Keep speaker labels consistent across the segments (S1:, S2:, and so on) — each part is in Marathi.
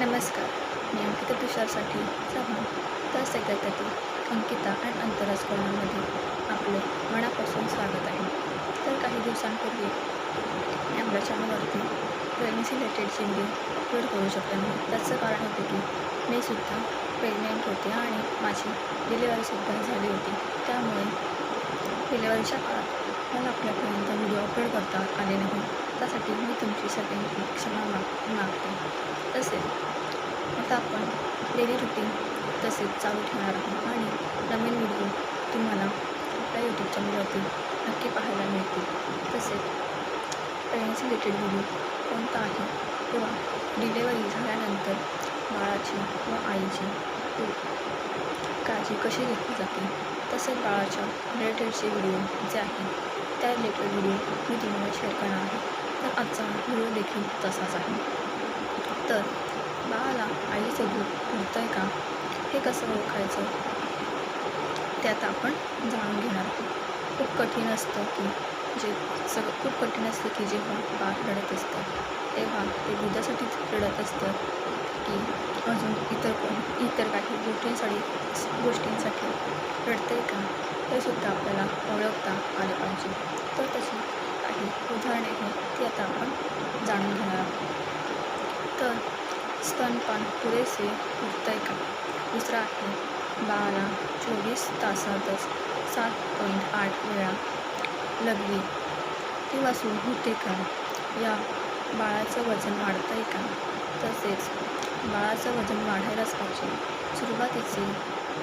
S1: नमस्कार. मी अंकिता तुषारसाठी चव्हाण तर सेक्रेटरी अंकिता अँड अंतराज कॉर्नरमध्ये आपले मनापासून स्वागत आहे. तर काही दिवसांपूर्वी मी आपल्या चॅनलवरती प्रेग्नन्सी रिलेटेड व्हिडिओ अपलोड करू शकले नाही त्याचं कारण होते की मी सुद्धा प्रेग्नेंट होते आणि माझी डिलिव्हरीसुद्धा झाली होती. त्यामुळे डिलिव्हरीच्या काळात मला आपल्यापर्यंत व्हिडिओ अपलोड करता आले नाही. त्यासाठी मी तुमची सगळ्यांची क्षमा माग मागते. तसेच आता आपण डेली रुटीन तसेच चालू ठेवणार आहोत आणि नवीन व्हिडिओ तुम्हाला आपल्या यूट्यूब चॅनलवरती नक्की पाहायला मिळतील. तसेच पेरेंट्स रिलेटेड व्हिडिओ कोणता आहे किंवा डिलेवरी झाल्यानंतर बाळाची व आईची काळजी कशी घेतली जाते? तसेच बाळाच्या रिलेटेडचे व्हिडिओ जे आहेत त्या रिलेटेड व्हिडिओ मी तुम्हाला शेअर करणार आहे तर आजचा व्हिडिओ देखील तसाच आहे. तर बाळाला आईचं दूध पुरतं आहे का? हे कसं ओळखायचं? त्यात आपण जाणून घेणार आहोत. खूप कठीण असतं की जे सगळं खूप कठीण असतं की जेव्हा बाळ रडत असतं तेव्हा ते दुधासाठीच रडत असतं की अजून इतर कोण इतर काही गोष्टींसाठी गोष्टींसाठी रडते का? हे सुद्धा आपल्याला ओळखता आले पाहिजे. तर तशी काही उदाहरणे आता आपण जाणून घेणार आहोत. तर स्तनपान पुरेसे आहे का? दुसरा आहे बारा चोवीस तासातच सात पॉईंट आठ वेळा लघवी किंवा सुरू होते का? या बाळाचं वजन वाढतं आहे का? तसेच बाळाचं वजन वाढायलाच पाहिजे. सुरुवातीचे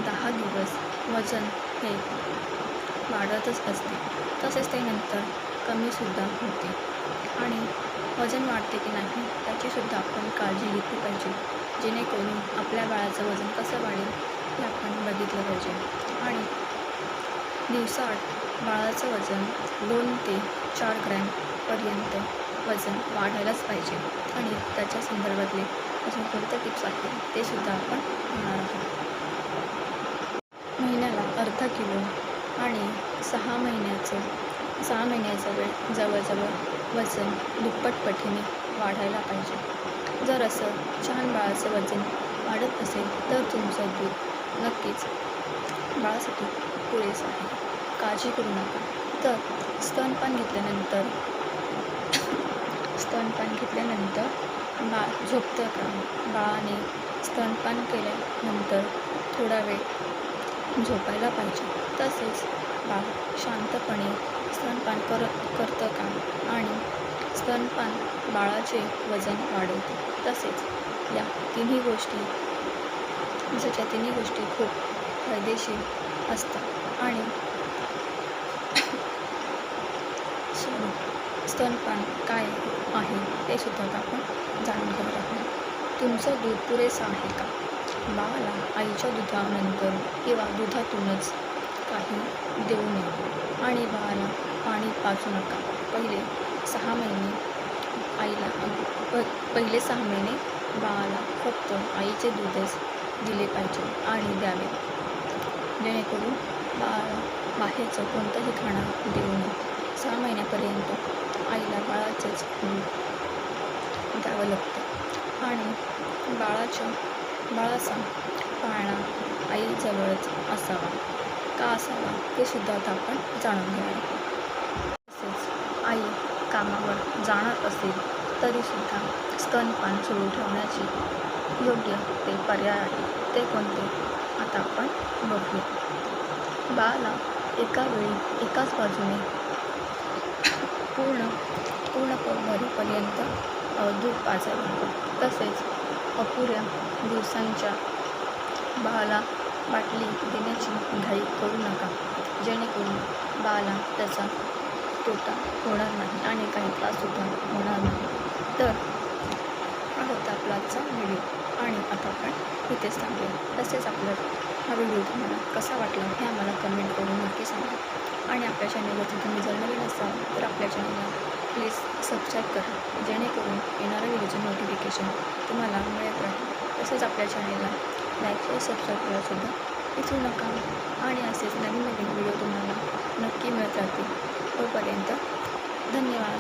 S1: दहा दिवस वजन हे वाढतच असते. तसेच ते नंतर कमीसुद्धा होते. आणि वजन वाढते की नाही त्याचीसुद्धा आपण काळजी घेतली पाहिजे. जेणेकरून आपल्या बाळाचं वजन कसं वाढेल हे आपण बघितलं पाहिजे. आणि दिवसाआड बाळाचं वजन दोन ते चार ग्रॅमपर्यंत वजन वाढायलाच पाहिजे. आणि त्याच्या संदर्भातले अजून कोणते टिप्स आहेत ते सुद्धा आपण होणार आहोत. महिन्याला अर्धा किलो आणि सहा महिन्याचं सहा महिन्याचा वेळ जवळजवळ वजन दुप्पट पटीने वाढायला पाहिजे. जर असं छान बाळाचं वजन वाढत असेल तर तुमचं दूध नक्कीच बाळासाठी पुरेसं आहे. काळजी करू नका. तर स्तनपान घेतल्यानंतर स्तनपान घेतल्यानंतर बाळ झोपतं का? बाळाने स्तनपान केल्यानंतर थोडा वेळ झोपायला पाहिजे. तसेच बाळ शांतपणे स्तनपान करत करतं का आणि स्तनपान बाळाचे वजन वाढवते. तसेच या तिन्ही गोष्टी ज्याच्या तिन्ही गोष्टी खूप फायदेशीर असतात आणि स्तनपान काय आहे ते सुद्धा आपण जाणून घेणार आहोत. तुमचं दूध पुरेसं आहे का? बाळाला आईच्या दुधानंतर किंवा दुधातूनच काही देऊ नये. आणि बाळाला पाणी पाजू नका. पहिले सहा महिने आईला प पहिले सहा महिने बाळाला फक्त आईचे दूधच दिले पाहिजे आणि द्यावे. जेणेकरून बाळाला बाहेरचं कोणतंही खाणं देऊ नये. सहा महिन्यापर्यंत आईला बाळाचंच दूध द्यावं लागतं. आणि बाळाच्या बाळाचा पाळणा आईजवळच असावा. का असावा ते सुद्धा आता आपण जाणून घेणार आहोत. तसेच आई कामावर जाणार असेल तरीसुद्धा स्तनपान सुरू ठेवण्याची योग्य ते पर्याय आहे ते कोणते? आता आपण बघूया. बाळाला एका वेळी एकाच बाजूने पूर्ण पूर्ण भरीपर्यंत दूध पाजावे तसेच अपुऱ्या दिवसांच्या बाळाला बाटली देण्याची घाई करू नका. जेणेकरून बाळाला त्याचा तोटा होणार नाही आणि काही त्राससुद्धा होणार नाही. तर हा होता आपला आजचा व्हिडिओ. आणि आता आपण इथेच थांबूया. तसेच आपला हा व्हिडिओ तुम्हाला कसा वाटला हे आम्हाला कमेंट करून नक्की सांगा. आणि आपल्या चॅनलवरती तुम्ही जर नवीन असाल तर आपल्या चॅनलला प्लीज सबस्क्राईब करा. जेणेकरून येणाऱ्या व्हिडिओचे नोटिफिकेशन तुम्हाला मिळत राहील. तसेच आपल्या चॅनलला लाईक व सबस्क्राईब करायलासुद्धा विसरू नका. आणि असेच नवीन नवीन व्हिडिओ तुम्हाला नक्की मिळत राहतील. तोपर्यंत धन्यवाद.